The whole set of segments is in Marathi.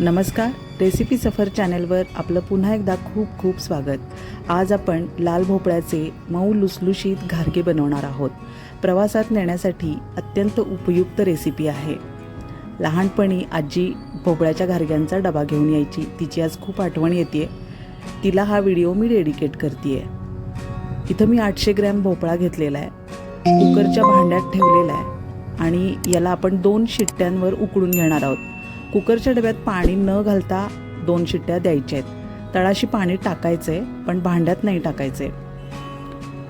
नमस्कार रेसिपी सफर चॅनेलवर आपलं पुन्हा एकदा खूप खूप स्वागत. आज आपण लाल भोपळ्याचे मऊ लुसलुशीत घारगे बनवणार आहोत. प्रवासात नेण्यासाठी अत्यंत उपयुक्त रेसिपी आहे. लहानपणी आजी भोपळ्याच्या घारग्यांचा डबा घेऊन यायची तिची आज खूप आठवण येते. तिला हा व्हिडिओ मी डेडिकेट करते इथं मी आठशे ग्रॅम भोपळा घेतलेला आहे. कुकरच्या भांड्यात ठेवलेला आहे. आणि याला आपण दोन शिट्ट्यांवर उकडून घेणार आहोत. कुकरच्या डब्यात पाणी न घालता दोन शिट्ट्या द्यायच्या आहेत. तळाशी पाणी टाकायचं आहे पण भांड्यात नाही टाकायचं आहे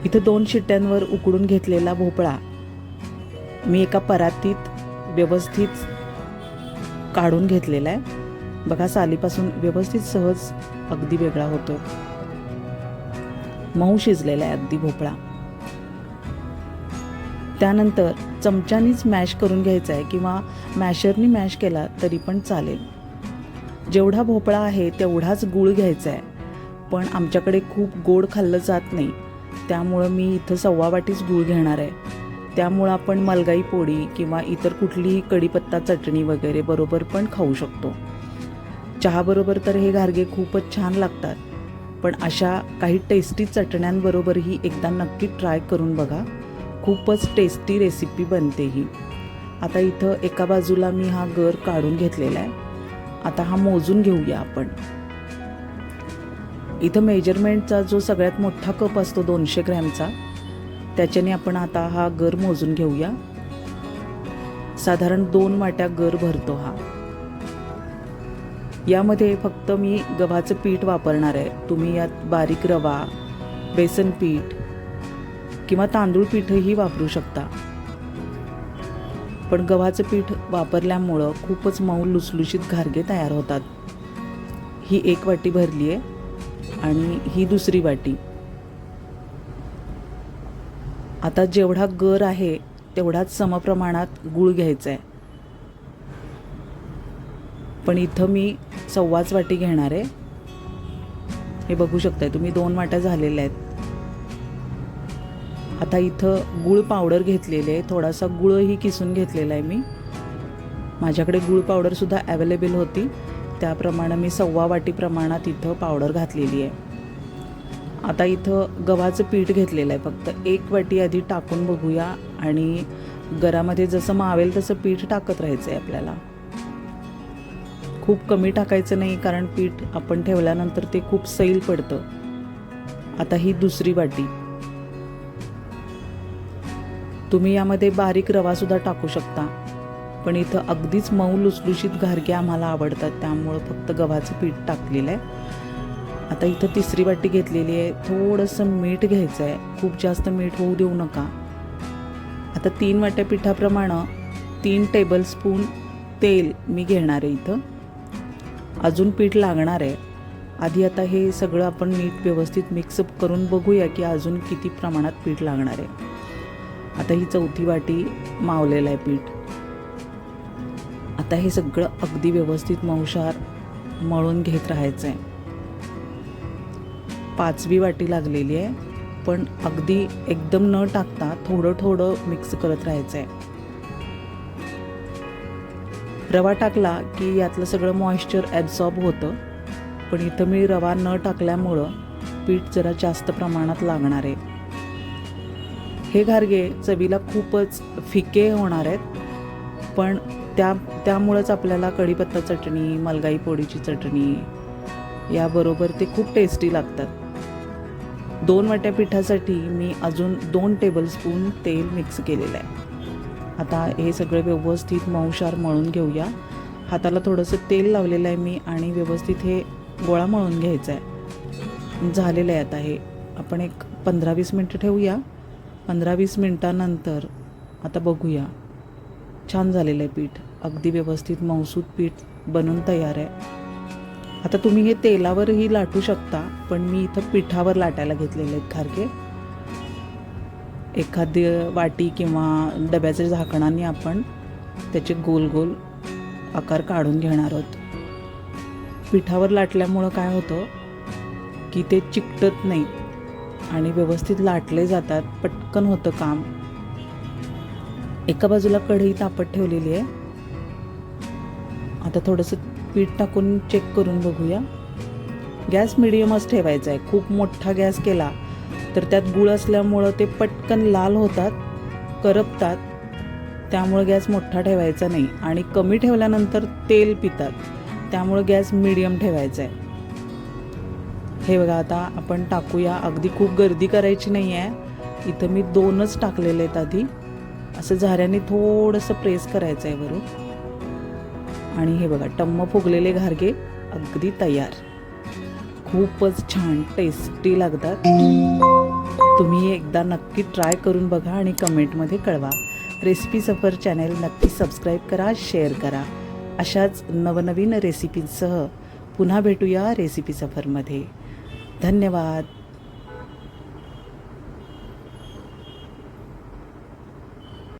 इथं दोन शिट्ट्यांवर उकडून घेतलेला भोपळा मी एका परातीत व्यवस्थित काढून घेतलेला आहे. बघा सालीपासून व्यवस्थित सहज अगदी वेगळा होतो. मऊ शिजलेला आहे अगदी भोपळा. त्यानंतर चमच्यानीच मॅश करून घ्यायचा आहे किंवा मॅशरनी मॅश केला तरी पण चालेल. जेवढा भोपळा आहे तेवढाच गूळ घ्यायचा आहे. पण आमच्याकडे खूप गोड खाल्लं जात नाही. त्यामुळं मी इथं सव्वा वाटीच गूळ घेणार आहे. त्यामुळं आपण मलगाई पोळी किंवा इतर कुठलीही कढीपत्ता चटणी वगैरे बरोबर पण खाऊ शकतो. चहाबरोबर तर हे घारगे खूपच छान लागतात. पण अशा काही टेस्टी चटण्यांबरोबरही एकदा नक्की ट्राय करून बघा. खूपच टेस्टी रेसिपी बनते ही. आता इथं एका बाजूला मी हा गर काढून घेतलेला आहे. आता हा मोजून घेऊया आपण. इथं मेजरमेंटचा जो सगळ्यात मोठा कप असतो दोनशे ग्रॅमचा त्याच्याने आपण आता हा गर मोजून घेऊया. साधारण दोन वाट्या गर भरतो हा. यामध्ये फक्त मी गव्हाचं पीठ वापरणार आहे. तुम्ही यात बारीक रवा बेसन पीठ किंवा तांदूळ पीठही वापरू शकता. पण गव्हाचं पीठ वापरल्यामुळं खूपच मऊ लुसलुशीत घारगे तयार होतात. ही एक वाटी भरली आहे आणि ही दुसरी वाटी. आता जेवढा गर आहे तेवढाच समप्रमाणात गूळ घ्यायचा आहे पण इथं मी सव्वाच वाटी घेणार. आहे हे बघू शकताय तुम्ही दोन वाट्या झालेल्या आहेत. आता इथं गुळ पावडर घेतलेले आहे. थोडासा गुळही किसून घेतलेला आहे मी. माझ्याकडे गुळ पावडरसुद्धा अवेलेबल होती. त्याप्रमाणे मी सव्वा वाटी प्रमाणात इथं पावडर घातलेली आहे. आता इथं गव्हाचं पीठ घेतलेलं आहे. फक्त एक वाटी आधी टाकून बघूया. आणि गरामध्ये जसं मावेल तसं पीठ टाकत राहायचं आहे आपल्याला. खूप कमी टाकायचं नाही कारण पीठ आपण ठेवल्यानंतर ते खूप सैल पडतं. आता ही दुसरी वाटी. तुम्ही यामध्ये बारीक रवासुद्धा टाकू शकता. पण इथं अगदीच मऊ लुसलुशीत घारगे आम्हाला आवडतात त्यामुळं फक्त गव्हाचं पीठ टाकलेलं आहे. आता इथं तिसरी वाटी घेतलेली आहे. थोडंसं मीठ घ्यायचं आहे. खूप जास्त मीठ होऊ देऊ नका. आता तीन वाट्या पिठाप्रमाणे तीन टेबलस्पून तेल मी घेणार आहे इथं. अजून पीठ लागणार आहे. आधी आता हे सगळं आपण नीट व्यवस्थित मिक्सअप करून बघूया की अजून किती प्रमाणात पीठ लागणार आहे. आता ही चौथी वाटी मावलेलं आहे पीठ. आता हे सगळं अगदी व्यवस्थित मऊशार मळून घेत राहायचं आहे पाचवी वाटी लागलेली आहे पण अगदी एकदम न टाकता थोडं थोडं मिक्स करत राहायचं आहे रवा टाकला की यातलं सगळं मॉइश्चर ॲब्झॉर्ब होतं पण इथं मी रवा न टाकल्यामुळं पीठ जरा जास्त प्रमाणात लागणार आहे. हे घारगे चवीला खूपच फिके होणार आहेत. पण त्या त्यामुळंच आपल्याला कढीपत्ता चटणी मलगाई पोळीची चटणी याबरोबर ते खूप टेस्टी लागतात. दोन वाट्या पिठासाठी मी अजून दोन टेबलस्पून तेल मिक्स केलेलं आहे. आता हे सगळं व्यवस्थित मऊशार मळून घेऊया. हाताला थोडंसं तेल लावलेलं आहे मी आणि व्यवस्थित हे गोळा मळून घ्यायचा आहे. झालेलं आहे आता हे. आपण एक पंधरा वीस मिनटं ठेवूया. पंधरा वीस मिनटानंतर आता बघूया. छान झालेलं आहे पीठ. अगदी व्यवस्थित मौसूद पीठ बनून तयार आहे. आता तुम्ही हे तेलावरही लाटू शकता पण मी इथं पिठावर लाटायला घेतलेले आहेत खारके. एखादी वाटी किंवा डब्याच्या झाकणाने आपण त्याचे गोल गोल आकार काढून घेणार आहोत. पिठावर लाटल्यामुळं काय होतं की ते चिकटत नाही. आणि व्यवस्थित लाटले जातात पटकन होतं काम. एका बाजूला कढई तापत ठेवलेली आहे. आता थोडंसं पीठ टाकून चेक करून बघूया. गॅस मिडियमच ठेवायचा आहे. खूप मोठा गॅस केला तर त्यात गुळ असल्यामुळं ते पटकन लाल होतात करपतात. त्यामुळं गॅस मोठा ठेवायचा नाही. आणि कमी ठेवल्यानंतर तेल पितात. त्यामुळं गॅस मिडियम ठेवायचा आहे. हे बघा आता आपण टाकूया. अगदी खूप गर्दी करायची नाही आहे इथं मी दोनच टाकलेले आहेत आधी. असं झाऱ्याने थोडंसं प्रेस करायचं आहे वरून. आणि हे बघा टम्म फुगलेले घारगे अगदी तयार. खूपच छान टेस्टी लागतात. तुम्ही एकदा नक्की ट्राय करून बघा आणि कमेंटमध्ये कळवा. रेसिपी सफर चॅनेल नक्की सबस्क्राईब करा शेअर करा. अशाच नवनवीन रेसिपींसह पुन्हा भेटूया रेसिपी सफरमध्ये धन्यवाद.